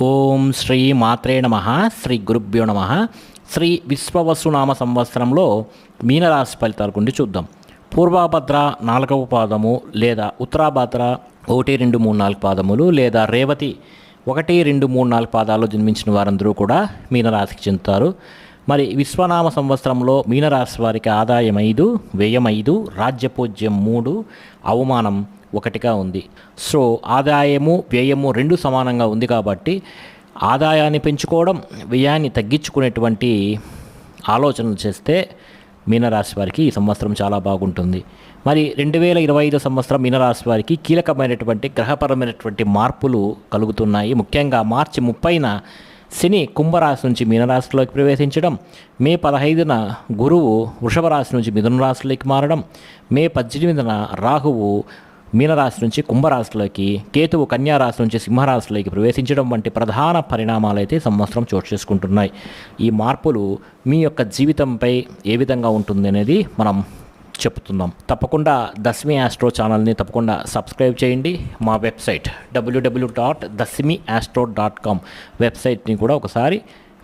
ఓం శ్రీ మాత్రే నమ శ్రీ గురుభ్యో నమ. శ్రీ విశ్వవసునామ సంవత్సరంలో మీనరాశి ఫలితాల గురించి చూద్దాం. పూర్వాభద్ర నాలుగవ పాదము లేదా ఉత్తరాభద్ర ఒకటి రెండు మూడు నాలుగు పాదములు లేదా రేవతి ఒకటి రెండు మూడు నాలుగు పాదాల్లో జన్మించిన వారందరూ కూడా మీనరాశికి చెందుతారు. మరి విశ్వనామ సంవత్సరంలో మీనరాశి వారికి ఆదాయం ఐదు వ్యయం ఐదు రాజ్యపూజ్యం మూడు అవమానం ఒకటిగా ఉంది. సో ఆదాయము వ్యయము రెండు సమానంగా ఉంది కాబట్టి ఆదాయాన్ని పెంచుకోవడం వ్యయాన్ని తగ్గించుకునేటువంటి ఆలోచనలు చేస్తే మీనరాశి వారికి ఈ సంవత్సరం చాలా బాగుంటుంది. మరి రెండు వేల ఇరవై ఐదు సంవత్సరం మీనరాశి వారికి కీలకమైనటువంటి గ్రహపరమైనటువంటి మార్పులు కలుగుతున్నాయి. ముఖ్యంగా మార్చి ముప్పైన శని కుంభరాశి నుంచి మీనరాశిలోకి ప్రవేశించడం మే పదహైదున గురువు వృషభ రాశి నుంచి మిథున రాశిలోకి మారడం మే పద్దెనిమిదిన రాహువు మీనరాశి నుంచి కుంభరాశిలోకి కేతువు కన్యారాశి నుంచి సింహరాశిలోకి ప్రవేశించడం వంటి ప్రధాన పరిణామాలు అయితే సంవత్సరం చోటు చేసుకుంటున్నాయి. ఈ మార్పులు మీ యొక్క జీవితంపై ఏ విధంగా ఉంటుంది అనేది మనం చెప్తున్నాం తప్పకుండా దశమి ఆస్ట్రో ఛానల్ని తప్పకుండా సబ్స్క్రైబ్ చేయండి. మా website W W dot Dashami astro dot com వెబ్సైట్ని కూడా ఒకసారి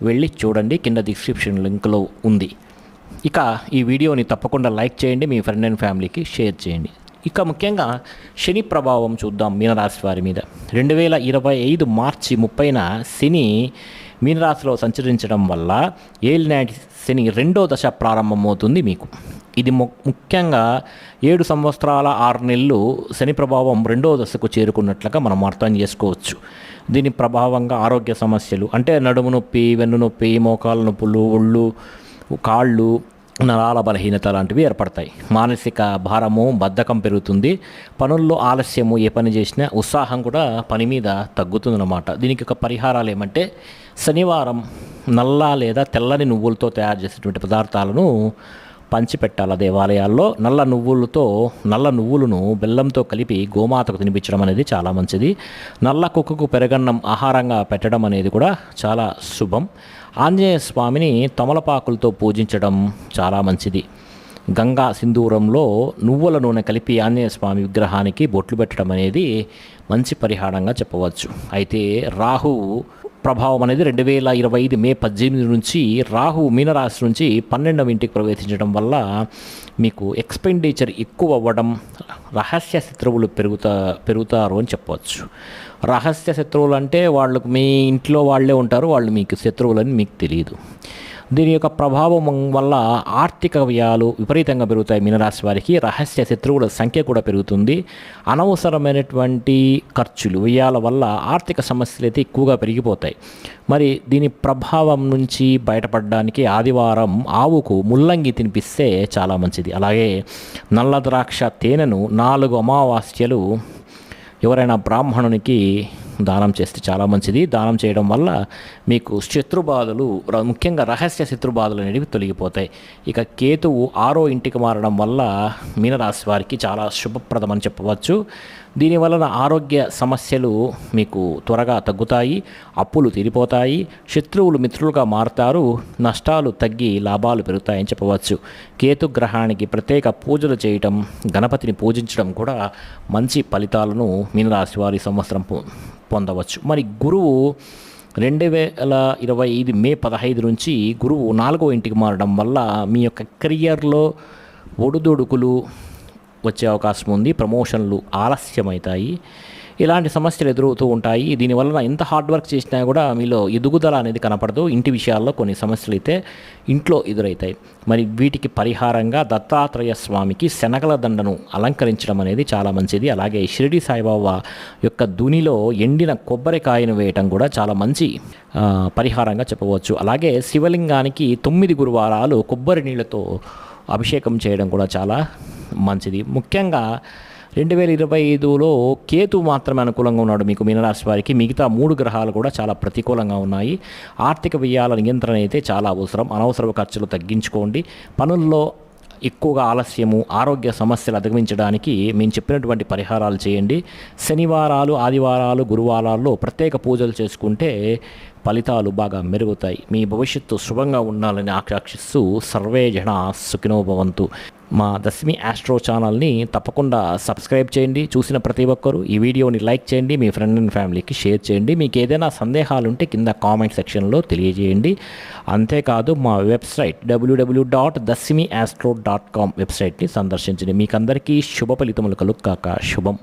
వెళ్ళి చూడండి. కింద డిస్క్రిప్షన్ లింక్లో ఉంది. ఇక ఈ వీడియోని తప్పకుండా లైక్ చేయండి. మీ ఫ్రెండ్ అండ్ ఫ్యామిలీకి షేర్ చేయండి. ఇక ముఖ్యంగా శని ప్రభావం చూద్దాం మీనరాశి వారి మీద. రెండు వేల ఇరవై ఐదు మార్చి ముప్పైన శని మీనరాశిలో సంచరించడం వల్ల ఏలినాటి శని రెండో దశ ప్రారంభమవుతుంది మీకు. ఇది ము ముఖ్యంగా ఏడు సంవత్సరాల ఆరు నెలలు శని ప్రభావం రెండో దశకు చేరుకున్నట్లుగా మనం అర్థం చేసుకోవచ్చు. దీని ప్రభావంగా ఆరోగ్య సమస్యలు అంటే నడుము నొప్పి వెన్ను నొప్పి మోకాలు నొప్పులు ఒళ్ళు కాళ్ళు నరాల బలహీనత లాంటివి ఏర్పడతాయి. మానసిక భారము బద్ధకం పెరుగుతుంది. పనుల్లో ఆలస్యము ఏ పని చేసినా ఉత్సాహం కూడా పని మీద తగ్గుతుందన్నమాట. దీనికి ఒక పరిహారాలు ఏమంటే శనివారం నల్ల లేదా తెల్లని నువ్వులతో తయారు చేసేటువంటి పదార్థాలను పంచిపెట్టాలి దేవాలయాల్లో నల్ల నువ్వులతో నల్ల నువ్వులను బెల్లంతో కలిపి గోమాతకు తినిపించడం అనేది చాలా మంచిది. నల్ల కుక్కకు పెరగన్నం ఆహారంగా పెట్టడం అనేది కూడా చాలా శుభం. ఆంజనేయ స్వామిని తమలపాకులతో పూజించడం చాలా మంచిది. గంగా సింధూరంలో నువ్వుల నూనె కలిపి ఆంజనేయ స్వామి విగ్రహానికి బొట్లు పెట్టడం అనేది మంచి పరిహారంగా చెప్పవచ్చు. అయితే రాహువు ప్రభావం అనేది రెండు వేల ఇరవై ఐదు మే పద్దెనిమిది నుంచి రాహు మీనరాశి నుంచి పన్నెండవ ఇంటికి ప్రవేశించడం వల్ల మీకు ఎక్స్పెండిచర్ ఎక్కువ అవ్వడం రహస్య శత్రువులు పెరుగుతా పెరుగుతారు అని చెప్పవచ్చు. రహస్య శత్రువులు అంటే వాళ్ళకు మీ ఇంట్లో వాళ్ళే ఉంటారు వాళ్ళు మీకు శత్రువులని మీకు తెలియదు. దీని యొక్క ప్రభావం వల్ల ఆర్థిక వ్యయాలు విపరీతంగా పెరుగుతాయి మీనరాశి వారికి. రహస్య శత్రువుల సంఖ్య కూడా పెరుగుతుంది. అనవసరమైనటువంటి ఖర్చులు వ్యయాల వల్ల ఆర్థిక సమస్యలు అయితే ఎక్కువగా పెరిగిపోతాయి. మరి దీని ప్రభావం నుంచి బయటపడడానికి ఆదివారం ఆవుకు ముల్లంగి తినిపిస్తే చాలా మంచిది. అలాగే నల్ల ద్రాక్ష తేనెను నాలుగు అమావాస్యలు ఎవరైనా బ్రాహ్మణునికి దానం చేస్తే చాలా మంచిది. దానం చేయడం వల్ల మీకు శత్రుబాధలు ముఖ్యంగా రహస్య శత్రుబాధలు అనేవి తొలగిపోతాయి. ఇక కేతువు ఆరో ఇంటికి మారడం వల్ల మీనరాశి వారికి చాలా శుభప్రదమని చెప్పవచ్చు. దీనివలన ఆరోగ్య సమస్యలు మీకు త్వరగా తగ్గుతాయి అప్పులు తీరిపోతాయి శత్రువులు మిత్రులుగా మారుతారు నష్టాలు తగ్గి లాభాలు పెరుగుతాయని చెప్పవచ్చు. కేతు గ్రహానికి ప్రత్యేక పూజలు చేయటం గణపతిని పూజించడం కూడా మంచి ఫలితాలను మీనరాశి వారి సంవత్సరం పొందవచ్చు. మరి గురువు రెండు వేల ఇరవై ఐదు మే పదహైదు నుంచి గురువు నాలుగో ఇంటికి మారడం వల్ల మీ యొక్క కెరియర్లో ఒడుదొడుకులు వచ్చే అవకాశం ఉంది ప్రమోషన్లు ఆలస్యమవుతాయి. ఇలాంటి సమస్యలు ఎదురవుతూ ఉంటాయి. దీనివల్ల ఎంత హార్డ్ వర్క్ చేసినా కూడా మీలో ఎదుగుదల అనేది కనపడదు. ఇంటి విషయాల్లో కొన్ని సమస్యలు అయితే ఇంట్లో ఎదురవుతాయి మరి వీటికి పరిహారంగా దత్తాత్రేయ స్వామికి శనగల దండను అలంకరించడం అనేది చాలా మంచిది. అలాగే షిరిడి సాయిబాబా యొక్క దునిలో ఎండిన కొబ్బరికాయను వేయటం కూడా చాలా మంచి పరిహారంగా చెప్పవచ్చు. అలాగే శివలింగానికి తొమ్మిది గురువారాలు కొబ్బరి నీళ్ళతో అభిషేకం చేయడం కూడా చాలా మంచిది. ముఖ్యంగా రెండు వేల ఇరవై ఐదులో కేతు మాత్రమే అనుకూలంగా ఉన్నాడు మీకు మీనరాశి వారికి. మిగతా మూడు గ్రహాలు కూడా చాలా ప్రతికూలంగా ఉన్నాయి. ఆర్థిక వ్యయాల నియంత్రణ అయితే చాలా అవసరం. అనవసర ఖర్చులు తగ్గించుకోండి. పనుల్లో ఎక్కువగా ఆలస్యము ఆరోగ్య సమస్యలు అధిగమించడానికి మేము చెప్పినటువంటి పరిహారాలు చేయండి. శనివారాలు ఆదివారాలు గురువారాల్లో ప్రత్యేక పూజలు చేసుకుంటే ఫలితాలు బాగా మెరుగుతాయి. మీ భవిష్యత్తు శుభంగా ఉండాలని ఆకాంక్షిస్తూ సర్వే జన సుఖినోభవంతు మా దశమి ఆస్ట్రో ఛానల్ని తప్పకుండా సబ్స్క్రైబ్ చేయండి. చూసిన ప్రతి ఒక్కరూ ఈ వీడియోని లైక్ చేయండి. మీ ఫ్రెండ్ అండ్ ఫ్యామిలీకి షేర్ చేయండి. మీకు ఏదైనా సందేహాలు ఉంటే కింద కామెంట్ సెక్షన్లో తెలియజేయండి. అంతేకాదు మా website W W dot Dashami astro dot com వెబ్సైట్ని సందర్శించండి. మీకందరికీ శుభ ఫలితములు కలుక్కాక శుభం.